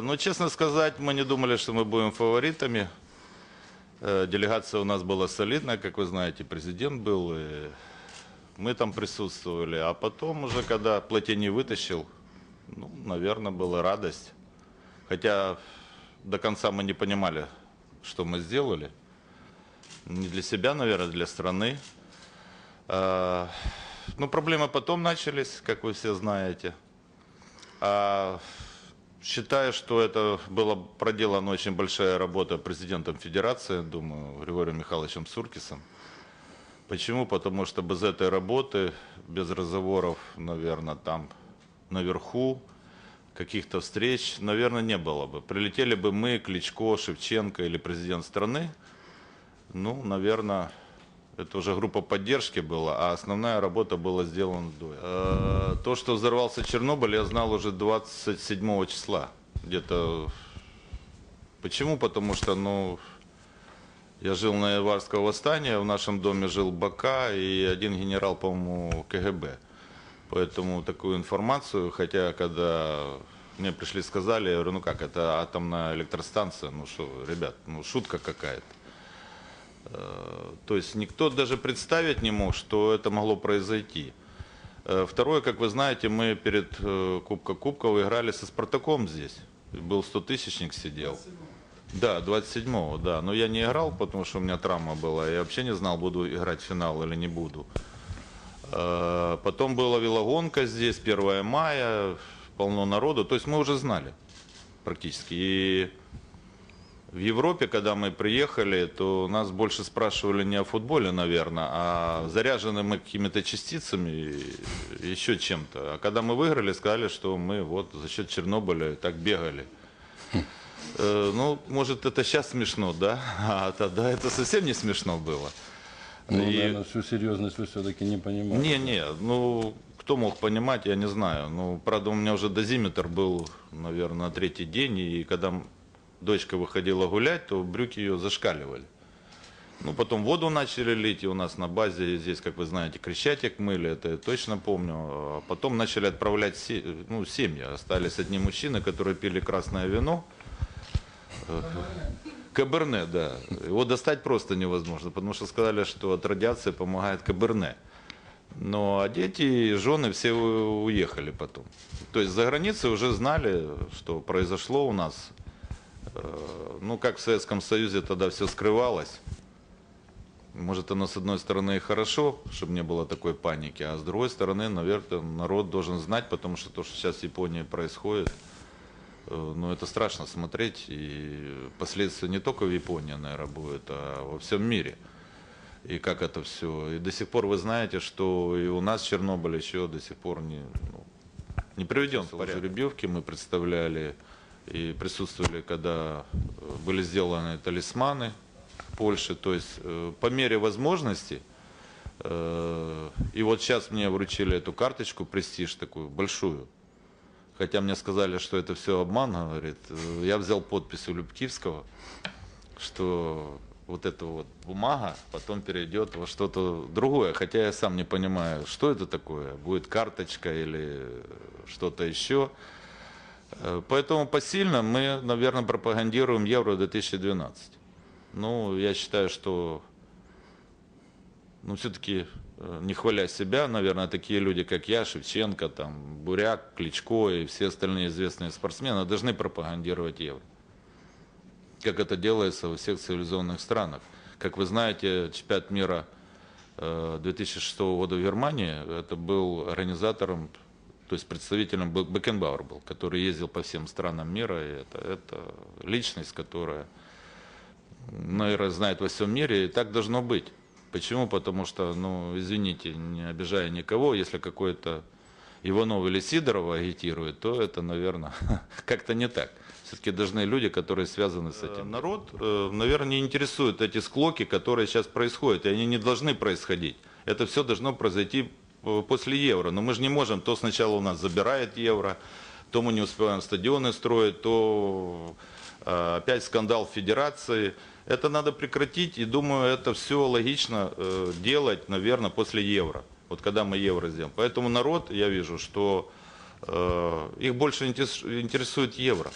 Ну, честно сказать, мы не думали, что мы будем фаворитами. Э, Делегация у нас была солидная, как вы знаете, президент был, и мы там присутствовали. А потом уже, когда Платини вытащил, ну, наверное, была радость. Хотя до конца мы не понимали, что мы сделали. Не для себя, наверное, для страны. А, Ну, проблемы потом начались, как вы все знаете. А, Считаю, что это была проделана очень большая работа президентом Федерации, думаю, Григорием Михайловичем Суркисом. Почему? Потому что без этой работы, без разговоров, наверное, там наверху, каких-то встреч, наверное, не было бы. Прилетели бы мы, Кличко, Шевченко или президент страны, ну, наверное, это уже группа поддержки была, а основная работа была сделана до. этого. Э, То, что взорвался Чернобыль, я знал уже 27 числа. Где-то. Почему? Потому что, ну, я жил на Январского восстания, в нашем доме жил Бака и один генерал, по-моему, КГБ. Поэтому такую информацию, хотя когда мне пришли, сказали, я говорю, ну как, это атомная электростанция, ну что, ребят, ну шутка какая-то. Э, То есть никто даже представить не мог, что это могло произойти. Э, Второе, как вы знаете, мы перед э, Кубка Кубков играли со Спартаком здесь. Был 100-тысячник сидел. Да, 27-го, да. Но я не играл, потому что у меня травма была. Я вообще не знал, буду играть в финал или не буду. Потом была велогонка здесь, 1 мая, полно народу. То есть мы уже знали практически. И в Европе, когда мы приехали, то нас больше спрашивали не о футболе, наверное, а заряжены мы какими-то частицами, еще чем-то. А когда мы выиграли, сказали, что мы вот за счет Чернобыля так бегали. Э, Ну, может, это сейчас смешно, да? А тогда это совсем не смешно было. Ну, И- наверное, всю серьезность вы все-таки не понимаете. не, не, ну, кто мог понимать, я не знаю. Ну, правда, у меня уже дозиметр был, наверное, на третий день, и когда дочка выходила гулять, то брюки ее зашкаливали. Ну, потом воду начали лить, и у нас на базе здесь, как вы знаете, Крещатик мыли, это я точно помню. А потом начали отправлять се- ну, семьи. Остались одни мужчины, которые пили красное вино. Каберне, да. Его достать просто невозможно, потому что сказали, что от радиации помогает Каберне. Но а дети и жены все уехали потом. То есть за границей уже знали, что произошло у нас. Э, Ну, как в Советском Союзе тогда все скрывалось. Может, оно с одной стороны и хорошо, чтобы не было такой паники, а с другой стороны, наверное, народ должен знать, потому что то, что сейчас в Японии происходит, э, ну, это страшно смотреть, и последствия не только в Японии, наверное, будут, а во всем мире. И как это все. И до сих пор вы знаете, что и у нас Чернобыль еще до сих пор не, ну, не приведен в порядок. Жеребьевки мы представляли и присутствовали, когда э, были сделаны талисманы Польши. То есть э, по мере возможности, э, и вот сейчас мне вручили эту карточку, престиж такую, большую. Хотя мне сказали, что это все обман, говорит. Я взял подпись у Любкивского, что вот эта вот бумага потом перейдет во что-то другое. Хотя я сам не понимаю, что это такое. Будет карточка или что-то еще. Э, Поэтому посильно мы, наверное, пропагандируем Евро 2012. Ну, я считаю, что ну, все-таки, не хваля себя, наверное, такие люди, как я, Шевченко, там, Буряк, Кличко и все остальные известные спортсмены должны пропагандировать евро. Как это делается во всех цивилизованных странах. Как вы знаете, чемпионат мира э, 2006 года в Германии, это был организатором, то есть представителем Бекенбауэр был, который ездил по всем странам мира, и это, это личность, которая наверное, знает во всем мире, и так должно быть. Почему? Потому что, ну, извините, не обижая никого, если какой-то Иванов или Сидоров агитирует, то это, наверное, как-то не так. Все-таки должны люди, которые связаны с этим. Народ, э, наверное, не интересует эти склоки, которые сейчас происходят, и они не должны происходить. Это все должно произойти э, после евро. Но мы же не можем, то сначала у нас забирает евро, то мы не успеваем стадионы строить, то э, опять скандал в федерации. Это надо прекратить, и думаю, это все логично э, делать, наверное, после евро. Вот когда мы евро сделаем. Поэтому народ, я вижу, что э, их больше интерес- интересует евро.